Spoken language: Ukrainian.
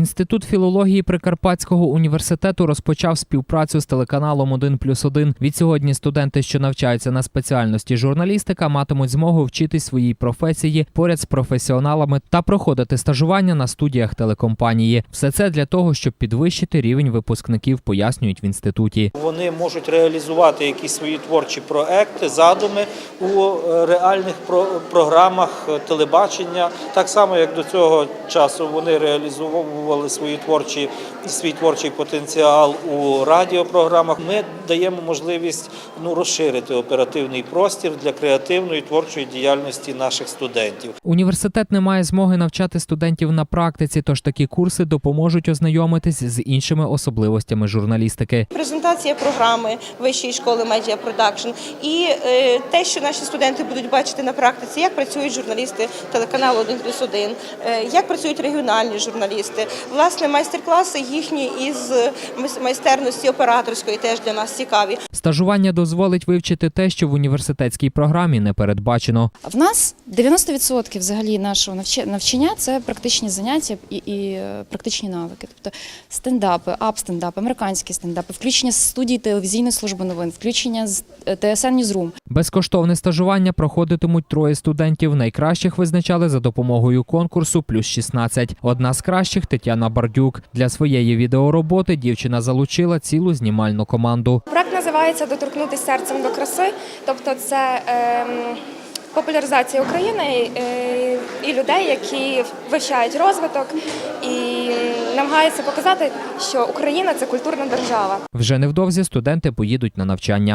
Інститут філології Прикарпатського університету розпочав співпрацю з телеканалом 1 плюс 1. Відсьогодні студенти, що навчаються на спеціальності журналістика, матимуть змогу вчитись своїй професії поряд з професіоналами та проходити стажування на студіях телекомпанії. Все це для того, щоб підвищити рівень випускників, пояснюють в інституті. Вони можуть реалізувати якісь свої творчі проекти, задуми у е, реальних про- програмах е, телебачення. Так само, як до цього часу вони реалізовували свої творчі свій творчий потенціал у радіопрограмах. Ми даємо можливість ну розширити оперативний простір для креативної творчої діяльності наших студентів. Університет не має змоги навчати студентів на практиці, тож такі курси допоможуть ознайомитись з іншими особливостями журналістики. презентація програми Вищої школи Media Production і е, те, що наші студенти будуть бачити на практиці, як працюють журналісти телеканалу 1 плюс 1, е, як працюють регіональні журналісти. Власне, майстер-класи їхні із майстерності операторської теж для нас цікаві. Стажування дозволить вивчити те, що в університетській програмі не передбачено. В нас 90% взагалі нашого навчання це практичні заняття і, і е, практичні навики. Тобто стендапи, ап-стендап, американські стендапи, включення з студії телевізійної служби новин, включення з е, TSN Newsroom. Безкоштовне стажування проходитимуть троє студентів. Найкращих визначали за допомогою конкурсу плюс 16. Одна з кращих Тетяна Бардюк. Для своєї відеороботи дівчина залучила цілу знімальну команду. Проект називається Доторкнутися серцем до краси, тобто це ем, популяризація України е, і людей, які вивчають розвиток і намагаються показати, що Україна це культурна держава. Вже невдовзі студенти поїдуть на навчання.